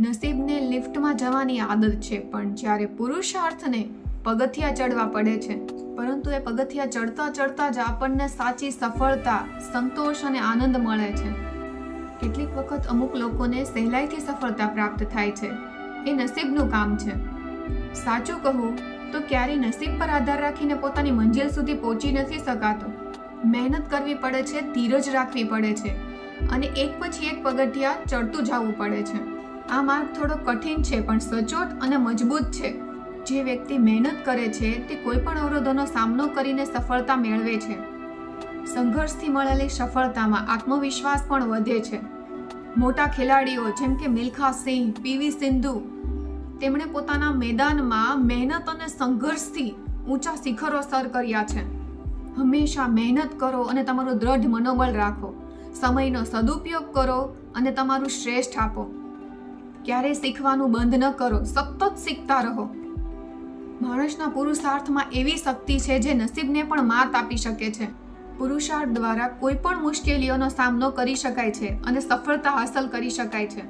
નસીબને લિફ્ટમાં જવાની આદત છે, પણ જ્યારે પુરુષાર્થને પગથિયા ચડવા પડે છે, પરંતુ એ પગથિયા ચડતા ચડતા જ આપણને સાચી સફળતા, સંતોષ અને આનંદ મળે છે. કેટલીક વખત અમુક લોકોને સહેલાઈથી સફળતા પ્રાપ્ત થાય છે. એ નસીબનું કામ છે. સાચું કહું તો ક્યારેય નસીબ પર આધાર રાખીને પોતાની મંજિલ સુધી પહોંચી નથી શકાતો. મહેનત કરવી પડે છે, ધીરજ રાખવી પડે છે અને એક પછી એક પગથિયા ચડતું જવું પડે છે. આ માર્ગ થોડો કઠિન છે, પણ સચોટ અને મજબૂત છે. જે વ્યક્તિ મહેનત કરે છે, તે કોઈ પણ અવરોધોનો સામનો કરીને સફળતા મેળવે છે. સંઘર્ષથી મળેલી સફળતામાં આત્મવિશ્વાસ પણ વધે છે. મોટા ખેલાડીઓ જેમ કે મિલ્ખા સિંહ, પીવી સિંધુ, તેમણે પોતાના મેદાનમાં મહેનત અને સંઘર્ષથી ઊંચા શિખરો સર કર્યા છે. હંમેશા મહેનત કરો અને તમારું દ્રઢ મનોબળ રાખો. સમયનો સદુપયોગ કરો અને તમારું શ્રેષ્ઠ આપો. ક્યારેય શીખવાનું બંધ ન કરો, સતત શીખતા રહો. માણસના પુરુષાર્થમાં એવી શક્તિ છે જે નસીબને પણ માત આપી શકે છે. પુરુષાર્થ દ્વારા કોઈ પણ મુશ્કેલીઓનો સામનો કરી શકાય છે અને સફળતા હાંસલ કરી શકાય છે.